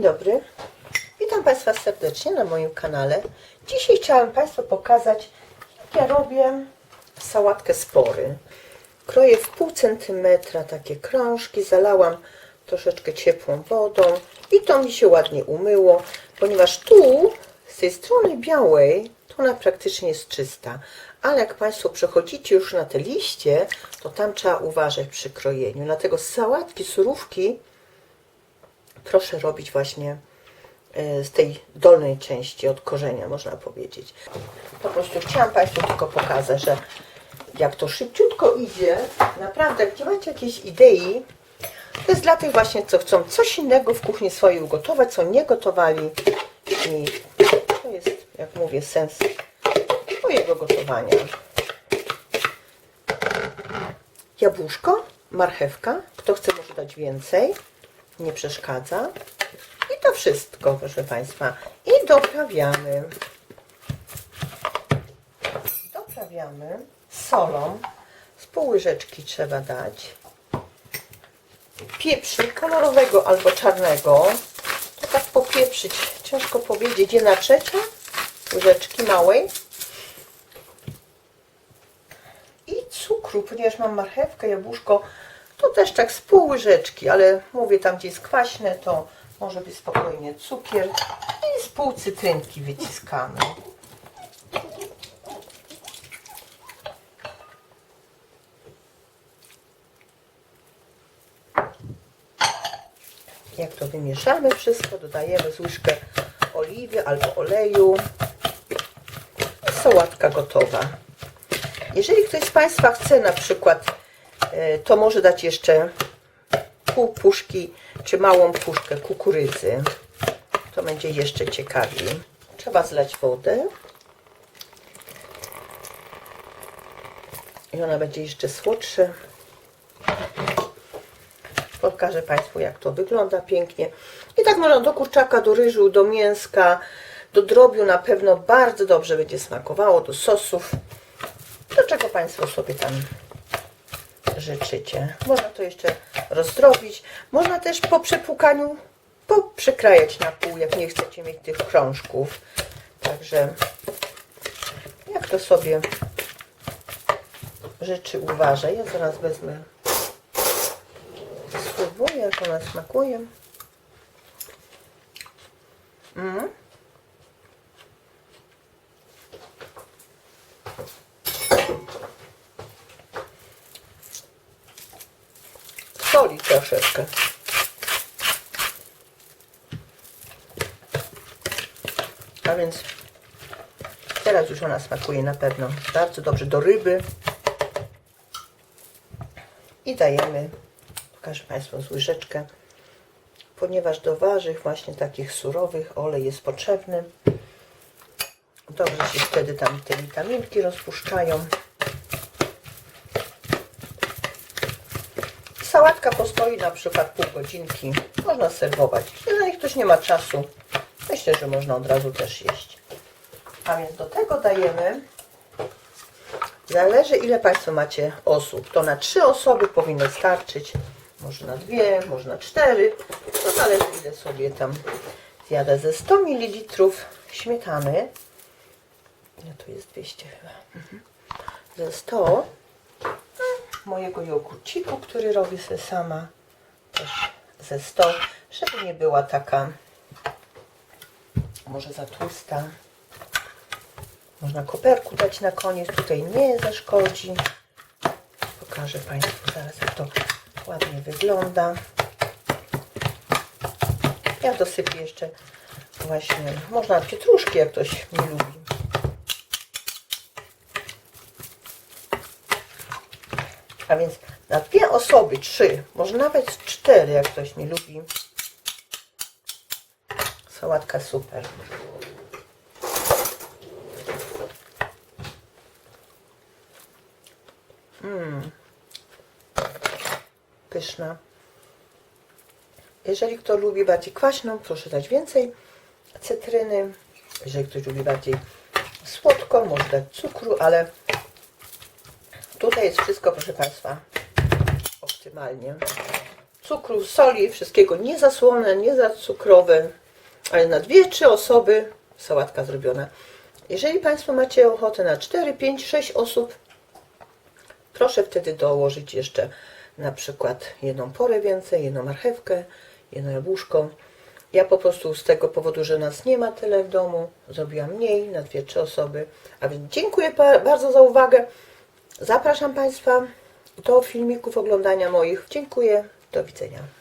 Dzień dobry. Witam Państwa serdecznie na moim kanale. Dzisiaj chciałam Państwu pokazać, jak ja robię sałatkę spory. Kroję w pół centymetra takie krążki, zalałam troszeczkę ciepłą wodą i to mi się ładnie umyło, ponieważ tu z tej strony białej to ona praktycznie jest czysta. Ale jak Państwo przechodzicie już na te liście, to tam trzeba uważać przy krojeniu. Dlatego sałatki, surówki proszę robić właśnie e, z tej dolnej części od korzenia, można powiedzieć. Po prostu chciałam Państwu tylko pokazać, że jak to szybciutko idzie, naprawdę, nie macie jakiejś idei, to jest dla tych właśnie, co chcą coś innego w kuchni swojej ugotować, co nie gotowali i to jest, jak mówię, sens mojego gotowania. Jabłuszko, marchewka, kto chce może dać więcej, nie przeszkadza. I to wszystko, proszę Państwa. I doprawiamy. Doprawiamy solą. Z pół łyżeczki trzeba dać. Pieprzu kolorowego albo czarnego. To tak popieprzyć, ciężko powiedzieć. Jedna trzecia łyżeczki małej. I cukru, ponieważ mam marchewkę, jabłuszko, to też tak z pół łyżeczki, ale mówię tam, gdzie jest kwaśne, to może być spokojnie cukier i z pół cytrynki wyciskamy. Jak to wymieszamy wszystko, dodajemy z łyżkę oliwy albo oleju. Sałatka gotowa. Jeżeli ktoś z Państwa chce na przykład, to może dać jeszcze pół puszki czy małą puszkę kukurydzy. To będzie jeszcze ciekawiej. Trzeba zlać wodę. I ona będzie jeszcze słodsza. Pokażę Państwu, jak to wygląda pięknie. I tak można do kurczaka, do ryżu, do mięska, do drobiu na pewno bardzo dobrze będzie smakowało, do sosów. Do czego Państwo sobie tam życzycie. Można to jeszcze rozdrobić. Można też po przepłukaniu poprzekrajać na pół, jak nie chcecie mieć tych krążków. Także jak to sobie życzy, uważaj. Ja zaraz wezmę spróbuję, jak ona smakuje. Mm. Soli troszeczkę. A więc teraz już ona smakuje na pewno bardzo dobrze do ryby. I dajemy, pokażę Państwu z łyżeczkę, ponieważ do warzyw właśnie takich surowych olej jest potrzebny. Dobrze się wtedy tam te witaminki rozpuszczają. Sałatka postoi na przykład pół godzinki. Można serwować. Jeżeli ktoś nie ma czasu, myślę, że można od razu też jeść. A więc do tego dajemy, zależy ile Państwo macie osób. To na trzy osoby powinno starczyć. Może na dwie, może na cztery. To zależy ile sobie tam zjadę. Ze 100 ml śmietany. No to jest 200 chyba. Mhm. Ze 100 mojego jogurciku, który robię sobie sama. Też ze 100, żeby nie była taka może za tłusta. Można koperku dać na koniec, tutaj nie zaszkodzi. Pokażę Państwu zaraz, jak to ładnie wygląda. Ja dosypię jeszcze właśnie, można pietruszki, jak ktoś nie lubi. A więc na dwie osoby, trzy, może nawet cztery, jak ktoś nie lubi. Sałatka super. Mmm. Pyszna. Jeżeli kto lubi bardziej kwaśną, proszę dać więcej cytryny. Jeżeli ktoś lubi bardziej słodką, może dać cukru, ale tutaj jest wszystko, proszę Państwa, optymalnie. cukru, soli, wszystkiego nie za słone, nie za cukrowe, ale na dwie, trzy osoby sałatka zrobiona. Jeżeli Państwo macie ochotę na 4, 5, 6 osób, proszę wtedy dołożyć jeszcze na przykład jedną porę więcej, jedną marchewkę, jedno jabłuszko. Ja po prostu z tego powodu, że nas nie ma tyle w domu, zrobiłam mniej na dwie, trzy osoby. A więc dziękuję bardzo za uwagę. Zapraszam Państwa do filmików oglądania moich. Dziękuję. Do widzenia.